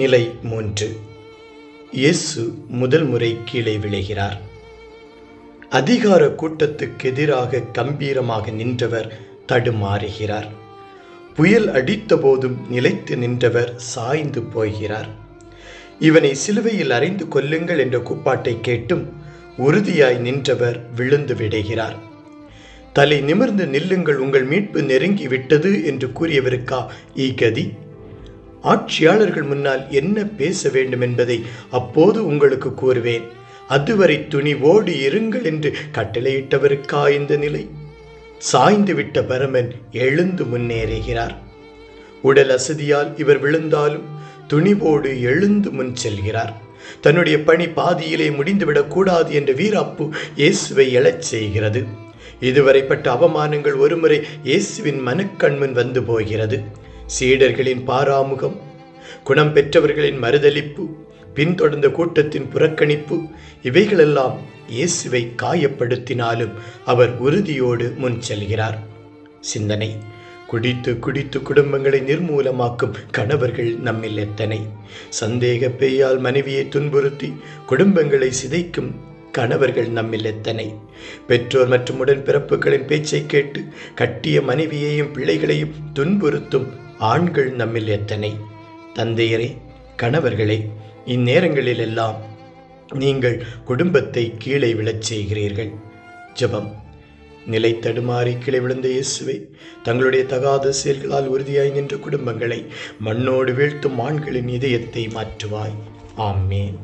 நிலை மூன்று. இயேசு முதல் முறை கீழே விளைகிறார் அதிகார கூட்டத்துக்கு எதிராக கம்பீரமாக நின்றவர் தடுமாறுகிறார். புயல் அடித்தபோதும் நிலைத்து நின்றவர் சாய்ந்து போகிறார். இவனை சிலுவையில் அறைந்து கொல்லுங்கள் என்ற கூப்பாட்டை கேட்டும் உறுதியாய் நின்றவர் விழுந்து விடுகிறார். தலை நிமிர்ந்து நில்லுங்கள் உங்கள் மீட்பு நெருங்கி விட்டது என்று கூறியவருக்கா இகதி? ஆட்சியாளர்கள் முன்னால் என்ன பேச வேண்டும் என்பதை அப்போது உங்களுக்கு கூறுவேன். அதுவரை துணிவோடு இருங்கள் என்று கட்டளையிட்டவருக்கா இந்த நிலை? சாய்ந்து விட்ட பரமன் எழுந்து முன்னேறுகிறார். உடல் அசதியால் இவர் விழுந்தாலும் துணிவோடு எழுந்து முன் செல்கிறார். தன்னுடைய பணி பாதியிலே முடிந்துவிடக் கூடாது என்ற வீராப்பு இயேசுவை எழச் செய்கிறது. இதுவரைப்பட்ட அவமானங்கள் ஒருமுறை இயேசுவின் மனக்கண்முன் வந்து போகிறது. சீடர்களின் பாராமுகம் குணம் பெற்றவர்களின் மறுதளிப்பு பின்தொடர்ந்த கூட்டத்தின் புறக்கணிப்பு இவைகளெல்லாம் இயேசுவை காயப்படுத்தினாலும் அவர் உறுதியோடு முன் செல்கிறார். சிந்தனை. குடித்து குடித்து குடும்பங்களை நிர்மூலமாக்கும் கணவர்கள் நம்மில் எத்தனை? சந்தேக பேயால் மனைவியை துன்புறுத்தி குடும்பங்களை சிதைக்கும் கணவர்கள் நம்மில் எத்தனை? பெற்றோர் மற்றும் உடன்பிறப்புகளின் பேச்சை கேட்டு கட்டிய மனைவியையும் பிள்ளைகளையும் துன்புறுத்தும் ஆண்கள் நம்மில் எத்தனை? தந்தையரே கணவர்களே இந்நேரங்களில் எல்லாம் நீங்கள் குடும்பத்தை கீழே விழச் செய்கிறீர்கள். ஜெபம். நிலை தடுமாறி கீழே விழுந்த இயேசுவை தங்களுடைய தகாத செயல்களால் உறுதியாய் நின்ற குடும்பங்களை மண்ணோடு வீழ்த்தும் ஆண்களின் இதயத்தை மாற்றுவாய். ஆமேன்.